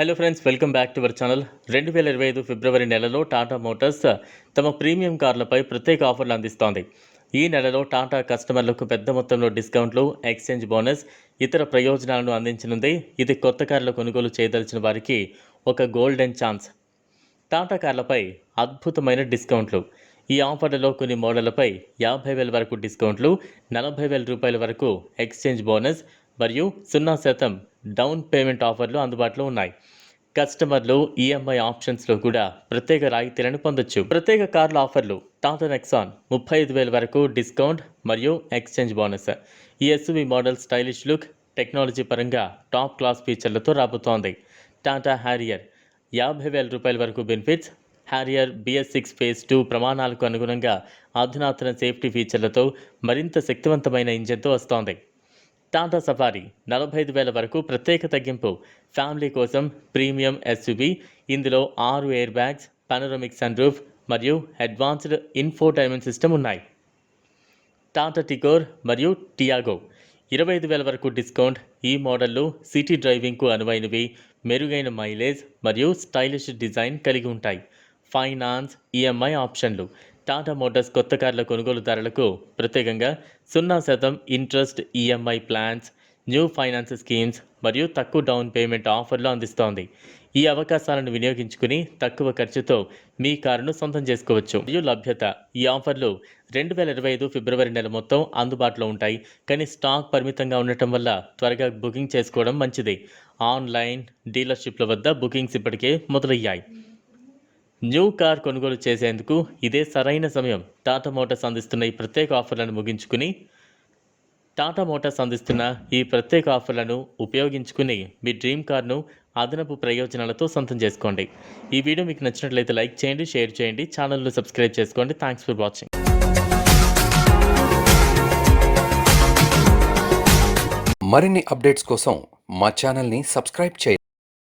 Hello friends welcome back to our channel రెండు వేల ఇరవై ఐదు ఫిబ్రవరి నెలలో టాటా మోటార్స్ తమ ప్రీమియం కార్లపై ప్రత్యేక ఆఫర్లు అందిస్తోంది. ఈ నెలలో టాటా కస్టమర్లకు పెద్ద మొత్తంలో డిస్కౌంట్లు ఎక్స్చేంజ్ బోనస్ ఇతర ప్రయోజనాలను అందించనుంది. ఇది కొత్త కార్ల కొనుగోలు చేయదలిచిన వారికి ఒక గోల్డెన్ ఛాన్స్ టాటా కార్లపై అద్భుతమైన డిస్కౌంట్లు. ఈ ఆఫర్లలో కొన్ని మోడళ్ళపై యాభై వేల వరకు డిస్కౌంట్లు నలభై వేల రూపాయల వరకు ఎక్స్చేంజ్ బోనస్ మరియు సున్నా శాతం డౌన్ పేమెంట్ ఆఫర్లు అందుబాటులో ఉన్నాయి. కస్టమర్లు ఈఎంఐ ఆప్షన్స్లో కూడా ప్రత్యేక రాయితీలను పొందొచ్చు. ప్రత్యేక కార్ల ఆఫర్లు టాటా నెక్సాన్ ముప్పై ఐదు వేల వరకు డిస్కౌంట్ మరియు ఎక్స్చేంజ్ బోనస్. ఈ SV model stylish look technology పరంగా టాప్ క్లాస్ ఫీచర్లతో రాబోతోంది. టాటా హ్యారియర్ యాభై వేల రూపాయల వరకు benefits. Harrier BS six phase two ప్రమాణాలకు అనుగుణంగా అధునాతన సేఫ్టీ ఫీచర్లతో మరింత శక్తివంతమైన ఇంజన్తో వస్తోంది. టాటా సఫారీ నలభై ఐదు వేల వరకు ప్రత్యేక తగ్గింపు. ఫ్యామిలీ కోసం ప్రీమియం ఎస్యువి ఇందులో ఆరు air bags panoramic sunroof మరియు అడ్వాన్స్డ్ ఇన్ఫోటైన్మెంట్ సిస్టమ్ ఉన్నాయి. టాటా టికోర్ మరియు టియాగో. ఇరవై ఐదు వేల వరకు డిస్కౌంట్. ఈ మోడళ్ళు సిటీ డ్రైవింగ్కు అనువైనవి మెరుగైన మైలేజ్ మరియు స్టైలిష్ డిజైన్ కలిగి ఉంటాయి. ఫైనాన్స్ ఈఎంఐ ఆప్షన్లు. టాటా మోటార్స్ కొత్త కార్ల కొనుగోలుదారులకు ప్రత్యేకంగా సున్నా శాతం interest EMI plans new finance schemes మరియు తక్కువ డౌన్ పేమెంట్ ఆఫర్లు అందిస్తోంది. ఈ అవకాశాలను వినియోగించుకుని తక్కువ ఖర్చుతో మీ కారును సొంతం చేసుకోవచ్చు. మరియు లభ్యత ఈ ఆఫర్లు రెండు వేల ఇరవై ఐదు ఫిబ్రవరి నెల మొత్తం అందుబాటులో ఉంటాయి. కానీ స్టాక్ పరిమితంగా ఉండటం వల్ల త్వరగా బుకింగ్ చేసుకోవడం మంచిది. ఆన్లైన్ డీలర్షిప్ల వద్ద బుకింగ్స్ ఇప్పటికే మొదలయ్యాయి. న్యూ కార్ కొనుగోలు చేసేందుకు ఇదే సరైన సమయం. టాటా మోటార్స్ అందిస్తున్న ఈ ప్రత్యేక ఆఫర్లను ముగించుకుని టాటా మోటార్స్ అందిస్తున్న ఈ ప్రత్యేక ఆఫర్లను ఉపయోగించుకుని మీ డ్రీమ్ కార్ను అదనపు ప్రయోజనాలతో సొంతం చేసుకోండి. ఈ వీడియో మీకు నచ్చినట్లయితే లైక్ చేయండి షేర్ చేయండి ఛానల్ను సబ్స్క్రైబ్ చేసుకోండి. Thanks for watching. మరిన్ని అప్డేట్స్ కోసం మా ఛానల్ని సబ్స్క్రైబ్ చేయండి.